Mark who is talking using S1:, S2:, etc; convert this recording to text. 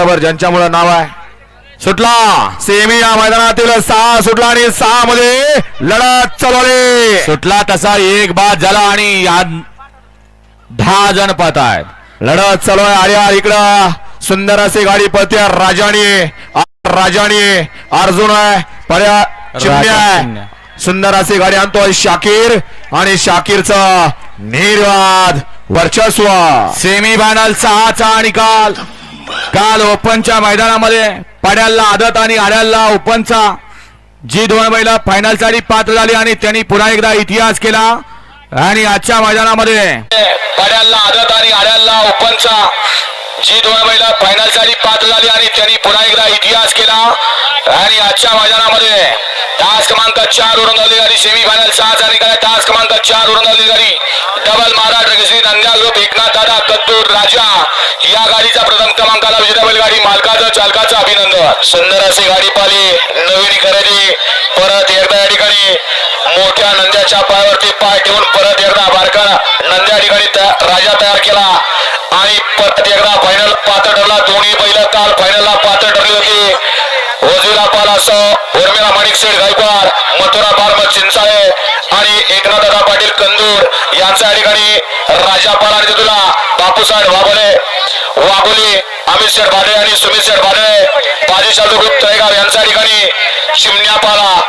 S1: ज्यांच्यामुळे नाव आहे. सुटला. सेमी या मैदानातील सहा सुटला आणि सहा मध्ये लढत चालवली.
S2: सुटला तसा एक बाद झाला आणि दहा जण पाहत आहेत.
S1: लढत चालू आहे. आर्या इकडं. सुंदर अशी गाडी पळते. राजाणी. राजाणी. अर्जुन आहे. पड्या चिमण्या सुंदर अशी गाडी आणतोय शाकीर. आणि शाकीरचा निर्वाद वर्चस्व.
S2: सेमी फायनल सहाचा निकाल. काल ओपनच्या मैदानामध्ये पाड्याला आदत आणि आड्याला ओपनचा जी दोन महिला फायनलसाठी पात्र झाली आणि त्यांनी पुन्हा एकदा इतिहास केला. आणि आजच्या मैदानामध्ये पाड्याला आदत आणि आड्याला ओपनचा जी दोन महिला फायनलसाठी पात्र झाली आणि त्यांनी पुन्हा एकदा इतिहास केला. आणि आजच्या मैदानामध्ये तास क्रमांक चार उडून झाली आणि सेमी फायनल सहा निकाल काय तास क्रमांक चार उडून मालकाचा चालकाचं अभिनंदन. सुंदर अशी गाडी पाली नवीन खरेदी परत एकदा या ठिकाणी मोठ्या नंद्याच्या पायावरती पाय ठेवून परत एकदा बारका नंद्या ठिकाणी राजा तयार केला. आणि परत एकदा फायनल पात्र ठरला दोन्ही बैल काल फायनलला पात्र ठरली होती. वजुला पाल असो उर्मिला माणिक गायकवाड मथुरा फार्म चिंचाळे आणि एकनाथदादा पाटील कंदूर यांच्या या ठिकाणी राजा पाल आणि तुला बापूसाहेब वाघोले वाघोली शेठ भाडे आणि सुमित शेठ भाडे बाजी चालू ग्रुप तळेगाव यांच्या ठिकाणी शिमण्यापाला.